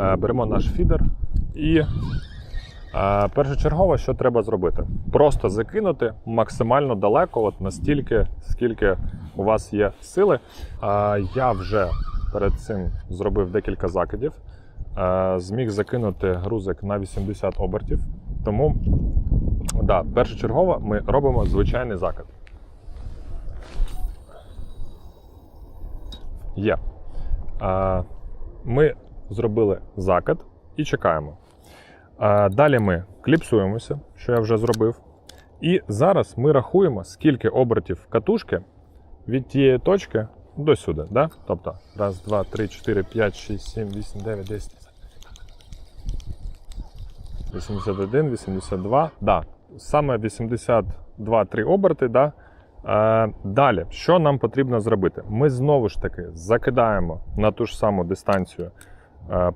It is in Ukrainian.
Е, Беремо наш фідер і е, першочергово, що треба зробити? Просто закинути максимально далеко, от настільки, скільки у вас є сили. Е, Я вже перед цим зробив декілька закидів. Зміг закинути грузик на 80 обертів. Тому, да, першочергово ми робимо звичайний закид. Є. Ми зробили закид і чекаємо. Далі ми кліпсуємося, що я вже зробив. І зараз ми рахуємо, скільки обертів катушки від тієї точки до сюди. Да? Тобто, раз, два, три, чотири, п'ять, шість, сім, вісім, дев'ять, десять. 81, 82. Да. Саме 82 3 оберти. Да. Е, далі, що нам потрібно зробити? Ми знову ж таки закидаємо на ту ж саму дистанцію uh,